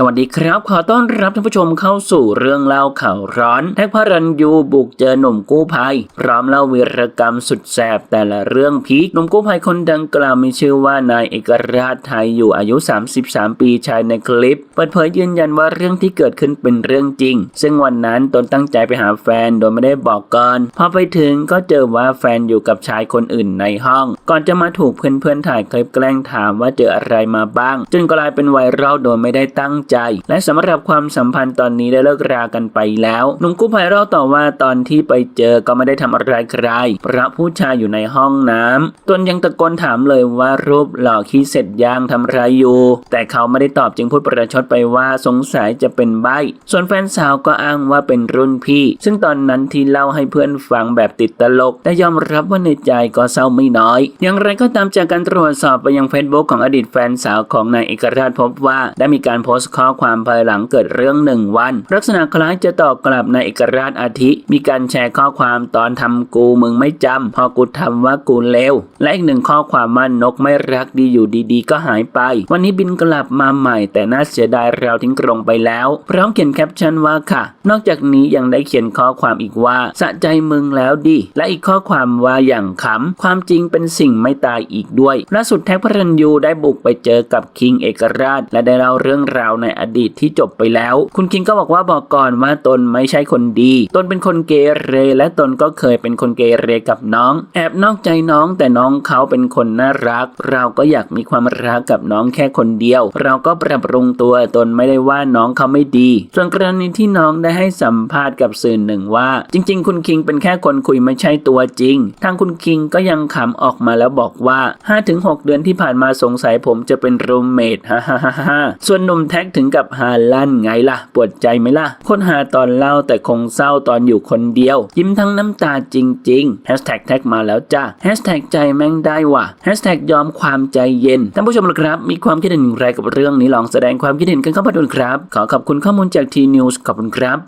สวัสดีครับ ขอต้อนรับท่านผู้ชมเข้าสู่เรื่องเล่าข่าวร้อนแท็กพระรันยูบุกเจอหนุ่มกู้ภัยพร้อมเล่าวีรกรรมสุดแสบแต่ละเรื่องพีคหนุ่มกู้ภัยคนดังกล่าวมีชื่อว่านายเอกราชไทยอยู่อายุ 33 ปีชายในคลิป เปิดเผยยืนยันว่าเรื่องที่เกิดขึ้นเป็นเรื่องจริง ซึ่งวันนั้นตนตั้งใจไปหาแฟนโดยไม่ได้บอกก่อนพอไปถึงก็เจอว่าแฟนอยู่กับชายคนอื่นในห้อง ก่อนจะมาถูกเพื่อนๆถ่ายคลิปแกล้งถามว่าเจออะไรมาบ้างจนกลายเป็นไวรัลโดยไม่ได้ตั้งใจ และสำหรับความสัมพันธ์ตอนนี้ได้เลิกรากันไปแล้วหนุ่มกู้ภัยเล่าต่อว่าตอนที่ไปเจอก็ไม่ได้ทำอะไรใครเพราะผู้ชายอยู่ในห้องน้ำตนยังตะโกนถามเลยว่ารูปหล่อขี้เสร็จย่างทำไรอยู่ แต่เขาไม่ได้ตอบจึงพูดประชดไปว่าสงสัยจะเป็นใบ ส่วนแฟนสาวก็อ้างว่าเป็นรุ่นพี่ ซึ่งตอนนั้นที่เล่าให้เพื่อนฟังแบบติดตลก แต่ยอมรับว่าในใจก็เศร้าไม่น้อย อย่างไรก็ตามจากการตรวจสอบไปยังเฟซบุ๊กของอดีตแฟนสาวของนายเอกราชพบว่าได้มีการโพสต์ข้อความภายหลังเกิดเรื่องหนึ่งวัน ลักษณะคล้ายจะตอบกลับในเอกราชอาทิ มีการแชร์ข้อความตอนทำกูมึงไม่จำพอกูทำว่ากูเลวและอีกหนึ่งข้อความว่านกไม่รักดีอยู่ดีๆ ก็หายไป วันนี้บินกลับมาใหม่ แต่น่าเสียดายเราทิ้งกรงไปแล้วพร้อมเขียนแคปชั่นว่าค่ะ นอกจากนี้ยังได้เขียนข้อความอีกว่าสะใจมึงแล้วดิ และอีกข้อความว่าอย่างขำความจริงเป็นสิ่งไม่ตายอีกด้วยล่าสุดแท็กพระรันยูได้บุกไปเจอกับคิงเอกราช และได้เล่าเรื่องราวในอดีตที่จบไปแล้ว คุณคิงก็บอกว่าบอกก่อนว่าตนไม่ใช่คนดี ตนเป็นคนเกเร และตนก็เคยเป็นคนเกเรกับน้อง แอบนอกใจน้องแต่น้องเขาเป็นคนน่ารัก เราก็อยากมีความรักกับน้องแค่คนเดียว เราก็ปรับปรุงตัวตนไม่ได้ว่าน้องเขาไม่ดี ส่วนกรณีที่น้องได้ให้สัมภาษณ์กับสื่อหนึ่งว่า จริง ๆ คุณคิงเป็นแค่คนคุยไม่ใช่ตัวจริง ทางคุณคิงก็ยังขำออกมาแล้วบอกว่า 5-6 เดือนที่ผ่านมาสงสัยผมจะเป็นรูมเมทฮ่าฮ่าฮ่าฮ่าส่วนหนุ่มแท็กถึงกับฮาลั่นไงล่ะ ปวดใจไหมล่ะคนหาตอนเล่าแต่คงเศร้าตอนอยู่คนเดียว ยิ้มทั้งน้ำตาจริงๆแฮชแท็กแท็กมาแล้วจ้าแฮชแท็กใจแม่งได้ว่ะแฮชแท็กยอมความใจเย็นท่านผู้ชมละครับ มีความคิดเห็นอย่างไรกับเรื่องนี้ลองแสดงความคิดเห็นกันเข้ามาดูนะครับ ขอขอบคุณข้อมูลจากทีนิวส์ขอบคุณครับ